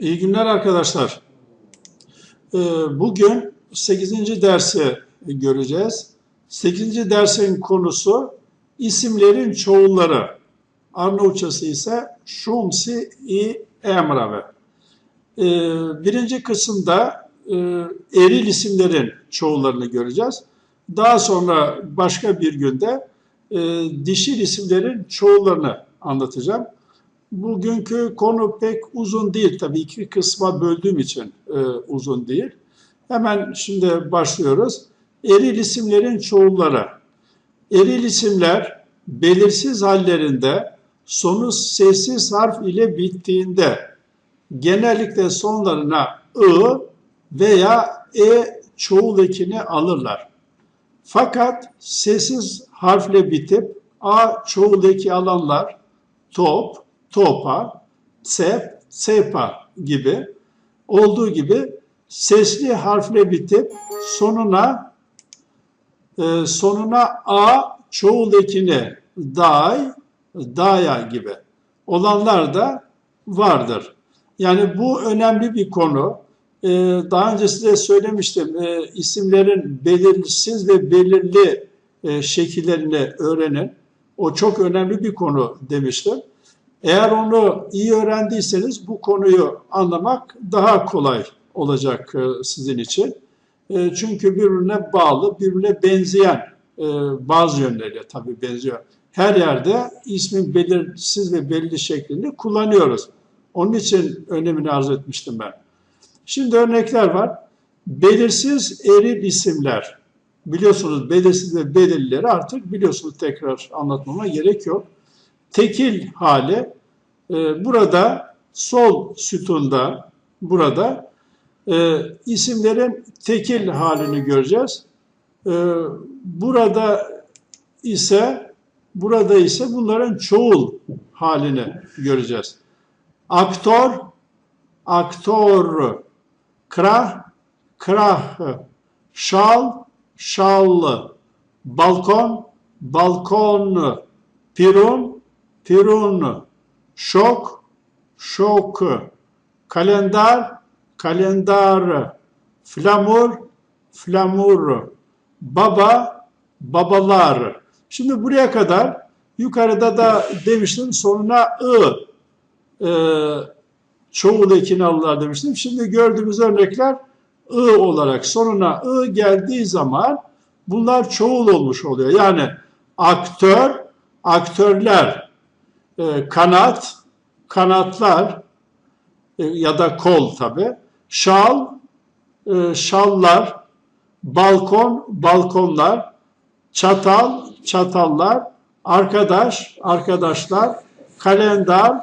İyi günler arkadaşlar. Ee, Bugün 8. dersi göreceğiz. 8. dersin konusu isimlerin çoğulları. Arnavutçası ise Şumsi i Emrave. Ee, Birinci kısımda e, eril isimlerin çoğullarını göreceğiz. Daha sonra başka bir günde e, dişil isimlerin çoğullarını anlatacağım. Bugünkü konu pek uzun değil tabii iki kısma böldüğüm için e, uzun değil. Hemen şimdi başlıyoruz. Eril isimlerin çoğulları. Eril isimler belirsiz hallerinde sonu sessiz harf ile bittiğinde genellikle sonlarına ı veya e çoğul ekini alırlar. Fakat sessiz harfle bitip a çoğul eki alanlar top, topa, sep, sepa gibi olduğu gibi sesli harfle bitip sonuna e, sonuna a çoğul ekini day, daya gibi olanlar da vardır. Yani bu önemli bir konu. E, daha önce size söylemiştim e, isimlerin belirsiz ve belirli e, şekillerini öğrenin. O çok önemli bir konu demiştim. Eğer onu iyi öğrendiyseniz bu konuyu anlamak daha kolay olacak e, sizin için. E, Çünkü birbirine bağlı, birbirine benzeyen e, bazı yönleriyle tabii benziyor. Her yerde ismin belirsiz ve belli şeklini kullanıyoruz. Onun için önemini arz etmiştim ben. Şimdi örnekler var. Belirsiz eril isimler. Biliyorsunuz belirsiz ve belirlileri artık biliyorsunuz tekrar anlatmama gerek yok tekil hali e, burada sol sütunda burada e, isimlerin tekil halini göreceğiz. E, burada ise burada ise bunların çoğul halini göreceğiz. Aktör, aktör, krah, krah, şal, şallı, balkon, balkon, pirun, pirun, şok, şok, kalendar, kalendar, flamur, flamur, baba, babalar. Şimdi buraya kadar yukarıda da demiştim sonuna ı e, çoğul ekini alırlar demiştim. Şimdi gördüğümüz örnekler ı olarak sonuna ı geldiği zaman bunlar çoğul olmuş oluyor. Yani aktör, aktörler, e, kanat, kanatlar e, ya da kol tabi, şal, e, şallar, balkon, balkonlar, çatal, çatallar, arkadaş, arkadaşlar, kalendar,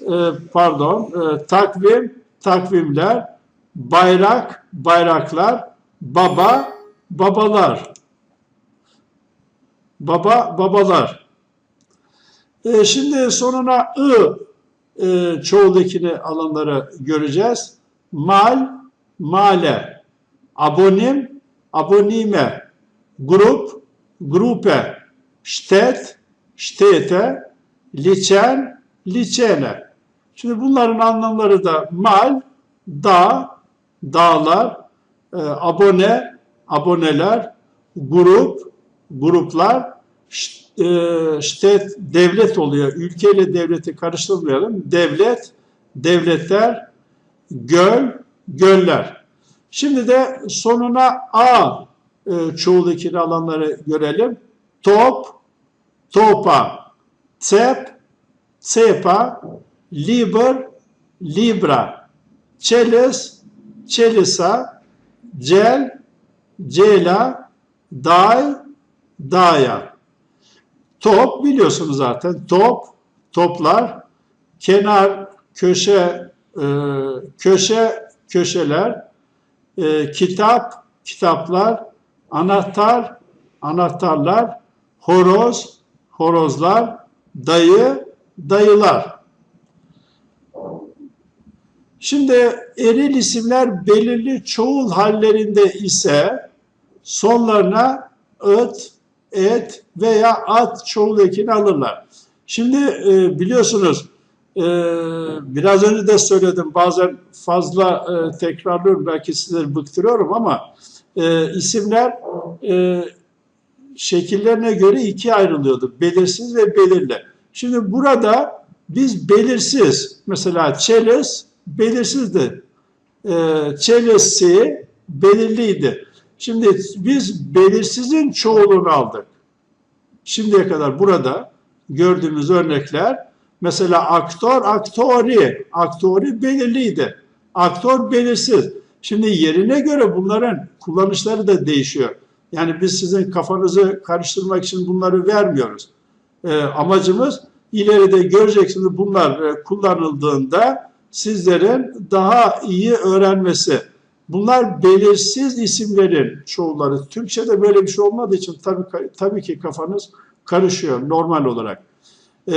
e, pardon, e, takvim, takvimler, bayrak, bayraklar, baba, babalar. Baba, babalar. E, şimdi sonuna ı e, çoğuldakini alanları göreceğiz. Mal, male, abonim, abonime, grup, grupe, ştet, ştete, liçen, liçene. Şimdi bunların anlamları da mal, dağ, dağlar, e, abone, aboneler, grup, gruplar, ş- e, ştet, devlet oluyor. Ülkeyle devleti karıştırmayalım. Devlet, devletler, göl, göller. Şimdi de sonuna A e, çoğul ekili alanları görelim. Top, topa, cep, cepa, liber, libra, çeles, çelisa, cel, cela, day, daya. Top biliyorsunuz zaten. Top, toplar, kenar, köşe, e, köşe, köşeler, e, kitap, kitaplar, anahtar, anahtarlar, horoz, horozlar, dayı, dayılar. Şimdi eril isimler belirli çoğul hallerinde ise sonlarına ıt, et veya at çoğul ekini alırlar. Şimdi e, biliyorsunuz Ee, biraz önce de söyledim bazen fazla e, tekrarlıyorum belki sizleri bıktırıyorum ama e, isimler e, şekillerine göre ikiye ayrılıyordu. Belirsiz ve belirli. Şimdi burada biz belirsiz mesela çeliz belirsizdi. E, çelisi belirliydi. Şimdi biz belirsizin çoğulunu aldık. Şimdiye kadar burada gördüğümüz örnekler mesela aktör, aktori, aktori belirliydi. Aktör belirsiz. Şimdi yerine göre bunların kullanışları da değişiyor. Yani biz sizin kafanızı karıştırmak için bunları vermiyoruz. Ee, amacımız ileride göreceksiniz bunlar e, kullanıldığında sizlerin daha iyi öğrenmesi. Bunlar belirsiz isimlerin çoğulları. Türkçe'de böyle bir şey olmadığı için tabii, tabii ki kafanız karışıyor normal olarak. Ee,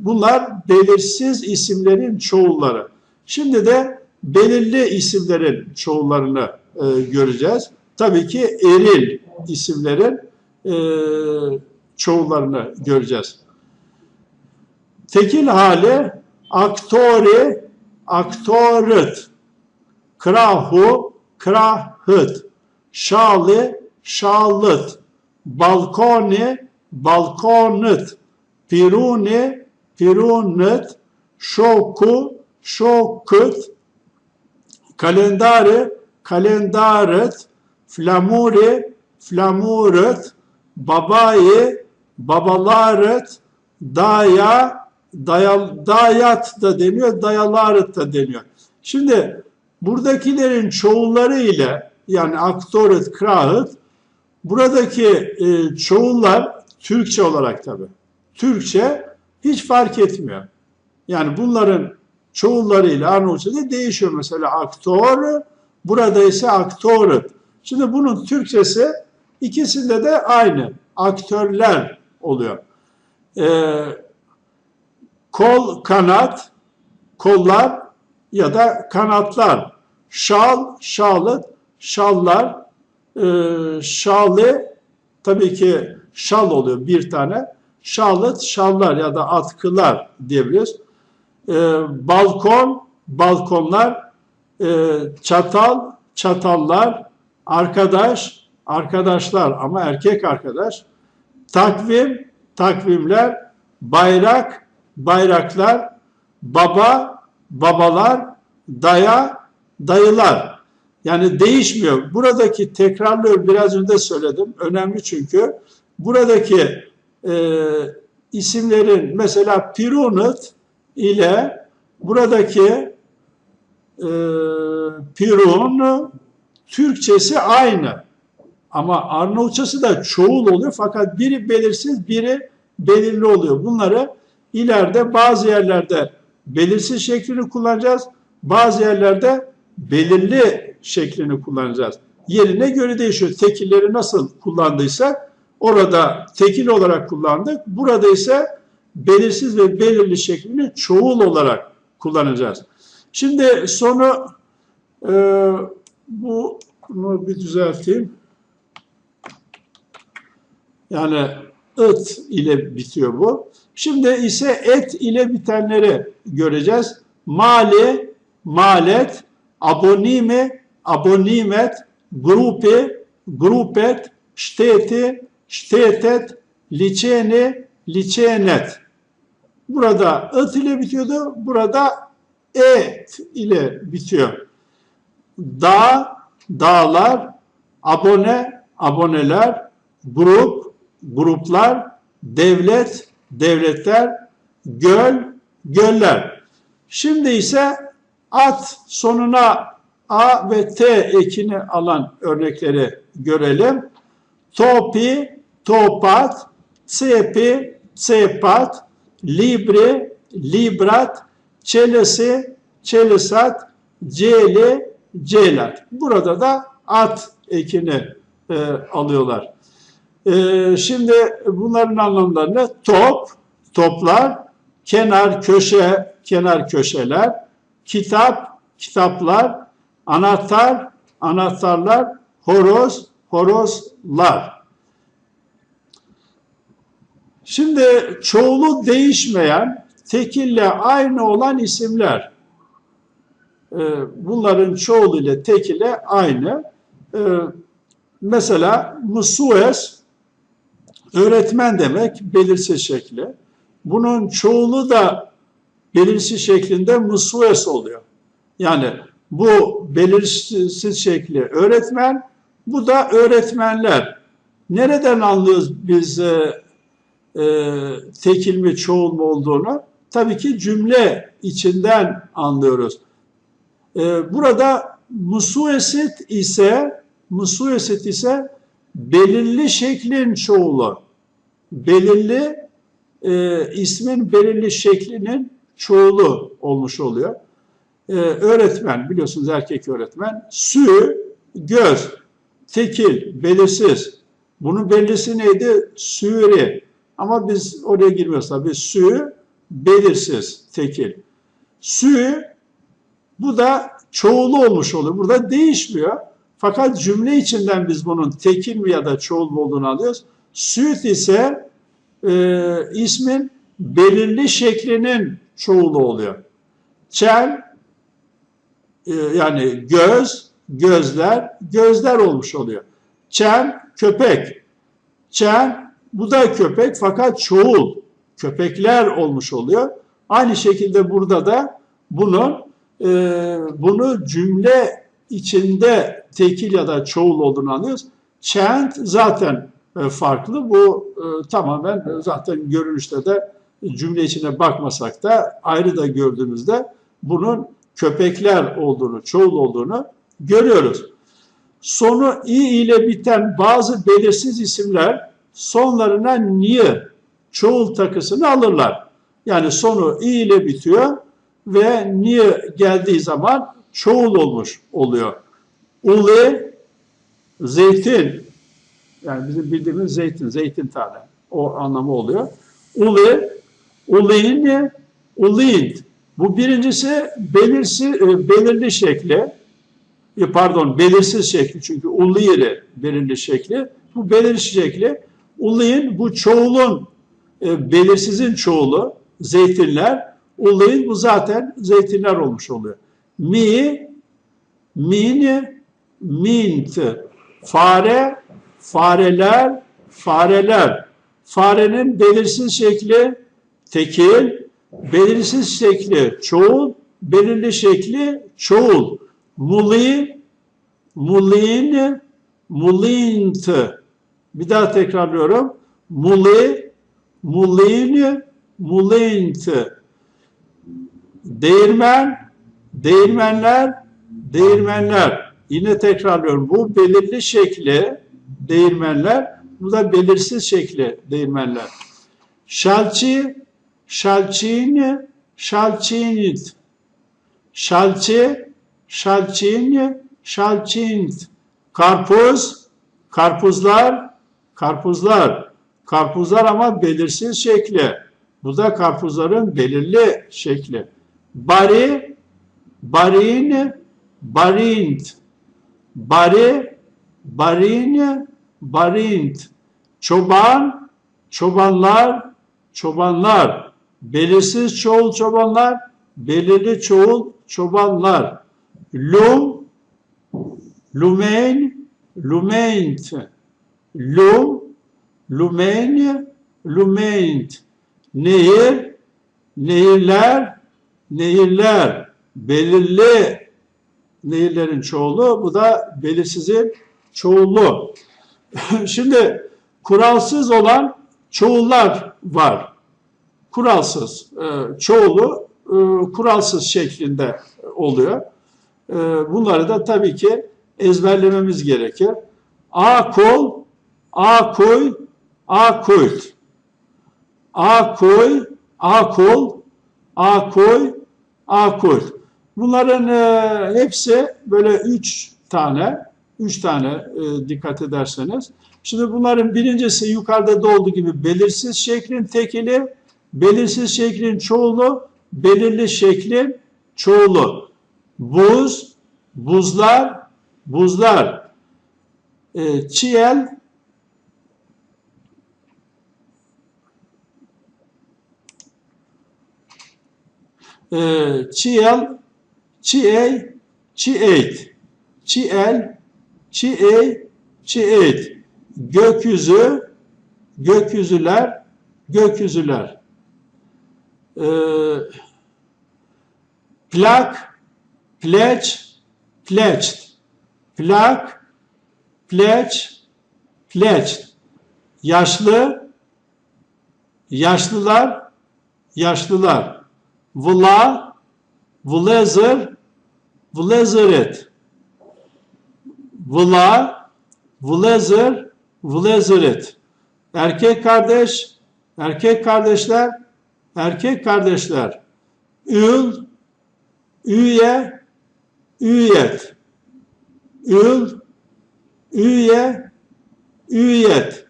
bunlar belirsiz isimlerin çoğulları. Şimdi de belirli isimlerin çoğullarını e, göreceğiz. Tabii ki eril isimlerin e, çoğullarını göreceğiz. Tekil hali aktori, aktorut, krahu, krahıt, şali, şalıt, balkoni, balkonut, piruni, pirunut, şoku, şokut, kalendari, kalendaret, flamuri, flamuret, babayı, babalaret, daya, daya, dayat da deniyor, dayalaret da deniyor. Şimdi buradakilerin çoğulları ile yani aktoret, krahıt buradaki e, çoğullar Türkçe olarak tabi. Türkçe hiç fark etmiyor. Yani bunların çoğullarıyla Arnavutça'da değişiyor. Mesela aktör, burada ise aktörüt. Şimdi bunun Türkçesi ikisinde de aynı. Aktörler oluyor. Ee, kol, kanat, kollar ya da kanatlar. Şal, şalıt, şallar, e, şalı tabii ki şal oluyor bir tane. Şalıt, şallar ya da atkılar diyebiliriz. E, balkon, balkonlar, e, çatal, çatallar, arkadaş, arkadaşlar ama erkek arkadaş, takvim, takvimler, bayrak, bayraklar, baba, babalar, daya, dayılar. Yani değişmiyor. Buradaki tekrarlıyor biraz önce söyledim. Önemli çünkü. Buradaki e, isimlerin mesela Pirunut ile buradaki e, Pirun Türkçesi aynı. Ama Arnavutçası da çoğul oluyor fakat biri belirsiz, biri belirli oluyor. Bunları ileride bazı yerlerde belirsiz şeklini kullanacağız. Bazı yerlerde belirli şeklini kullanacağız. Yerine göre değişiyor. Tekilleri nasıl kullandıysak orada tekil olarak kullandık. Burada ise belirsiz ve belirli şeklini çoğul olarak kullanacağız. Şimdi sonu e, bu bunu bir düzelteyim. Yani ıt ile bitiyor bu. Şimdi ise et ile bitenleri göreceğiz. Mali, malet, abonime, abonimet, grupi, grupet, şteti, ştetet, liçeni, liçenet. Burada ıt ile bitiyordu. Burada et ile bitiyor. Dağ, dağlar, abone, aboneler, grup, gruplar, devlet, devletler, göl, göller. Şimdi ise at sonuna A ve T ekini alan örnekleri görelim. Topi, topat, cepi, cepat, libri, librat, çelesi, çelesat, celi, celat. Burada da at ekini e, alıyorlar. E, şimdi bunların anlamlarını top, toplar, kenar, köşe, kenar köşeler, kitap, kitaplar, anahtar, anahtarlar, horoz, horozlar. Şimdi çoğulu değişmeyen tekille aynı olan isimler. Ee, bunların çoğulu ile tekile aynı. Ee, mesela musues öğretmen demek belirsiz şekli. Bunun çoğulu da belirsiz şeklinde musues oluyor. Yani bu belirsiz şekli öğretmen, bu da öğretmenler. Nereden anlıyoruz biz e, e, tekil mi çoğul mu olduğunu? Tabii ki cümle içinden anlıyoruz. E, burada musuesit ise musuesit ise belirli şeklin çoğulu. Belirli e, ismin belirli şeklinin çoğulu olmuş oluyor. E, öğretmen biliyorsunuz erkek öğretmen. Sü, göz, tekil, belirsiz. Bunun bellisi neydi? Süri. Ama biz oraya girmiyoruz tabii. Sü, belirsiz, tekil. Sü, bu da çoğulu olmuş oluyor. Burada değişmiyor. Fakat cümle içinden biz bunun tekil mi ya da çoğul olduğunu alıyoruz. Süt ise e, ismin belirli şeklinin çoğulu oluyor. Çel e, yani göz, gözler, gözler olmuş oluyor. Çel köpek. Çel bu da köpek fakat çoğul köpekler olmuş oluyor. Aynı şekilde burada da bunun e, bunu cümle içinde tekil ya da çoğul olduğunu anlıyoruz. Chant zaten farklı. Bu e, tamamen zaten görünüşte de cümle içine bakmasak da ayrı da gördüğümüzde bunun köpekler olduğunu, çoğul olduğunu görüyoruz. Sonu i ile biten bazı belirsiz isimler sonlarına niye çoğul takısını alırlar. Yani sonu i ile bitiyor ve niye geldiği zaman çoğul olmuş oluyor. Uli, zeytin, yani bizim bildiğimiz zeytin, zeytin tane o anlamı oluyor. Uli, ulin, ulint. Bu birincisi belirsiz, e, belirli şekli, e, pardon belirsiz şekli çünkü uliri belirli şekli. Bu belirli şekli. Ulin bu çoğulun, e, belirsizin çoğulu, zeytinler. Ulin bu zaten zeytinler olmuş oluyor. Mi, min, mint. Fare, fareler, fareler. Farenin belirsiz şekli tekil, belirsiz şekli çoğul, belirli şekli çoğul. Muli, mulin, mulint. Bir daha tekrarlıyorum. Muli, mulin, mulint. Değirmen, değirmenler, değirmenler. Yine tekrarlıyorum. Bu belirli şekli değirmenler, bu da belirsiz şekli değirmenler. Şalçı, şalçini, şalçinit. Şalçı, şalçini, şalçint. Karpuz, karpuzlar, karpuzlar. Karpuzlar ama belirsiz şekli. Bu da karpuzların belirli şekli. Bari, barin, barint. Bari, barin, barint. Çoban, çobanlar, çobanlar. Belirsiz çoğul çobanlar, belirli çoğul çobanlar. Lum, lumeyn, lumeint. Lum, lumeyn, lumeint. Nehir, nehirler, nehirler. Belirli nehirlerin çoğulu, bu da belirsizin çoğulu. Şimdi kuralsız olan çoğullar var. Kuralsız, e, çoğulu e, kuralsız şeklinde oluyor. E, bunları da tabii ki ezberlememiz gerekir. A kol, A koy, A koyt. A koy, A kol, A koy, A koyt. Bunların e, hepsi böyle üç tane, üç tane e, dikkat ederseniz. Şimdi bunların birincisi yukarıda da olduğu gibi belirsiz şeklin tekili, belirsiz şeklin çoğulu, belirli şeklin çoğulu. Buz, buzlar, buzlar. E, çiel, e, çiğel, çiğey, çiğeyt, çiğel, çiğey, çiğeyt. Gökyüzü, gökyüzüler, gökyüzüler. E, plak, pleç, pleçt. Plak, pleç, pleçt. Yaşlı, yaşlılar, yaşlılar. Vla, vlezır, vleziret. Vla, vlezır, vleziret. Erkek kardeş, erkek kardeşler, erkek kardeşler. Ül, üye, üyet. Ül, üye, üyet.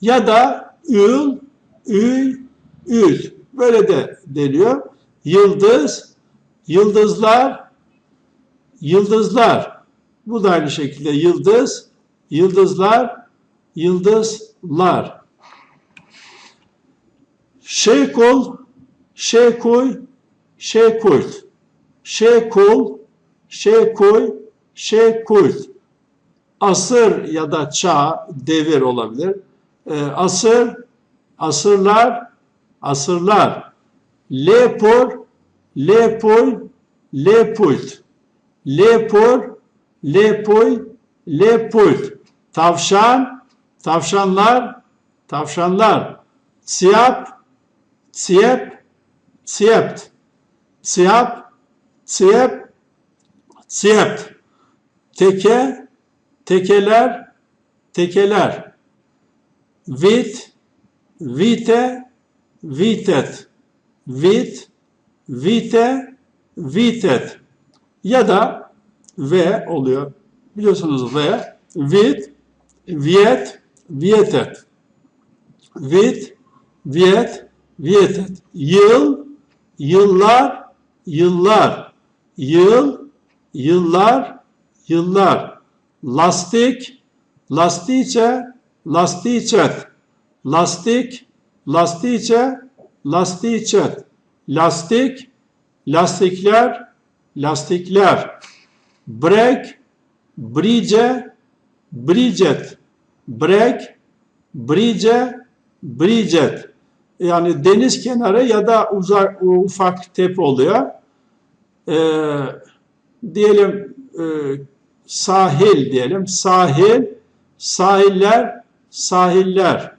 Ya da ül, üy, ül. Böyle de deniyor. Yıldız, yıldızlar, yıldızlar. Bu da aynı şekilde yıldız, yıldızlar, yıldızlar. Şeykul, şeykuy, şeykult. Şeykul, şeykuy, şeykult. Asır ya da çağ, devir olabilir. Ee, asır, asırlar, asırlar. Lepor, lepoy, lepult. Lepor, lepoy, lepult. Tavşan, tavşanlar, tavşanlar. Siyap, siyep, siyept. Siyap, siyep, siyept. Teke, tekeler, tekeler. Vit, vite, vitet. Vit, vite, vitet. Ya da ve oluyor. Biliyorsunuz ve. Vit, viet, vietet. Vit, viet, vietet. Yıl, yıllar, yıllar. Yıl, yıllar, yıllar. Lastik, lastiçe, lasticet. Lastik, lastiçe, lastiçet. Lastik, lastikler, lastikler. Brek, brice, bricet. Brek, brice, bricet. Yani deniz kenarı ya da uzak ufak tepe oluyor. Ee, diyelim e, sahil diyelim. Sahil, sahiller, sahiller.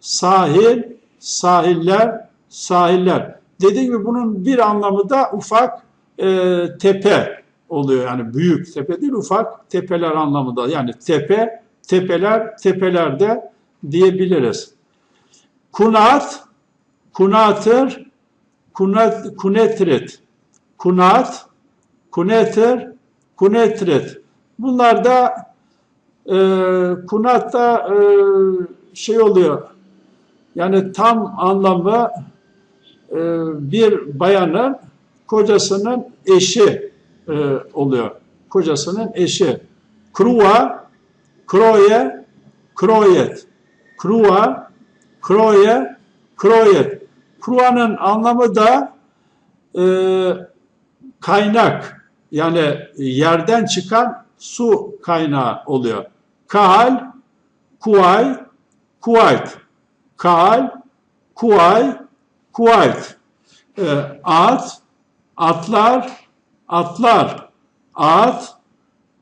Sahil, sahiller, sahiller. Dediğim gibi bunun bir anlamı da ufak e, tepe oluyor. Yani büyük tepe değil ufak tepeler anlamında. Yani tepe, tepeler, tepelerde diyebiliriz. Kunat, kunatır, kunat, kunetrit. Kunat, kunetir, kunetrit. Bunlar da e, kunatta e, şey oluyor. Yani tam anlamı e, bir bayanın kocasının eşi e, oluyor. Kocasının eşi. Kruva, kroye, kroyet. Kruva, kroye, kroyet. Kruva'nın anlamı da e, kaynak. Yani yerden çıkan su kaynağı oluyor. Kahal, kuay, kuayt. Kahal, kuay, kuayt. E, at, atlar, atlar. At,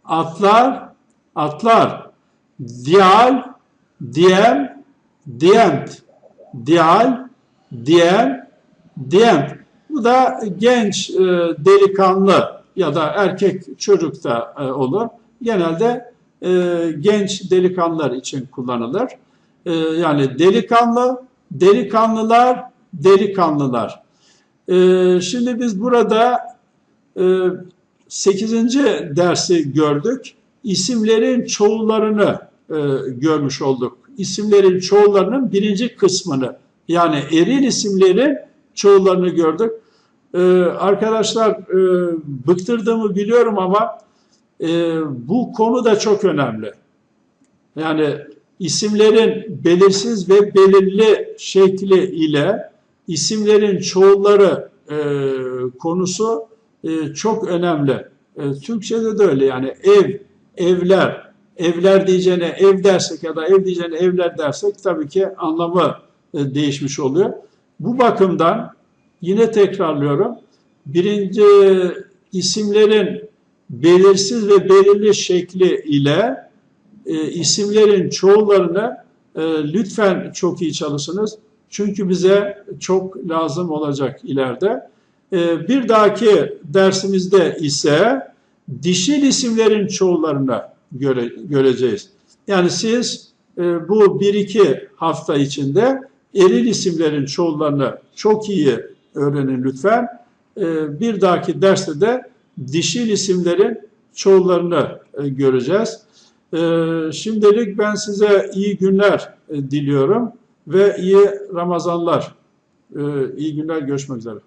atlar, atlar. Diyal, diyem, diyent. Diyal, diyem, diyent. Bu da genç e, delikanlı ya da erkek çocuk da e, olur. Genelde e, genç delikanlılar için kullanılır. Yani delikanlı, delikanlılar, delikanlılar. Şimdi biz burada 8. dersi gördük. İsimlerin çoğullarını e, görmüş olduk. İsimlerin çoğullarının birinci kısmını yani eril isimlerin çoğullarını gördük. Ee, arkadaşlar e, bıktırdığımı biliyorum ama e, bu konu da çok önemli. Yani isimlerin belirsiz ve belirli şekli ile isimlerin çoğulları konusu e, çok önemli. E, Türkçe'de de öyle yani ev, evler, evler diyeceğine ev dersek ya da ev diyeceğine evler dersek tabii ki anlamı e, değişmiş oluyor. Bu bakımdan yine tekrarlıyorum. Birinci isimlerin belirsiz ve belirli şekli ile e, isimlerin çoğullarını e, lütfen çok iyi çalışınız. Çünkü bize çok lazım olacak ileride. E, bir dahaki dersimizde ise dişil isimlerin çoğullarını göre, göreceğiz. Yani siz e, bu 1-2 hafta içinde eril isimlerin çoğullarını çok iyi öğrenin lütfen. E, bir dahaki derste de dişil isimlerin çoğullarını e, göreceğiz. E, şimdilik ben size iyi günler e, diliyorum ve iyi Ramazanlar. E, iyi günler, görüşmek üzere.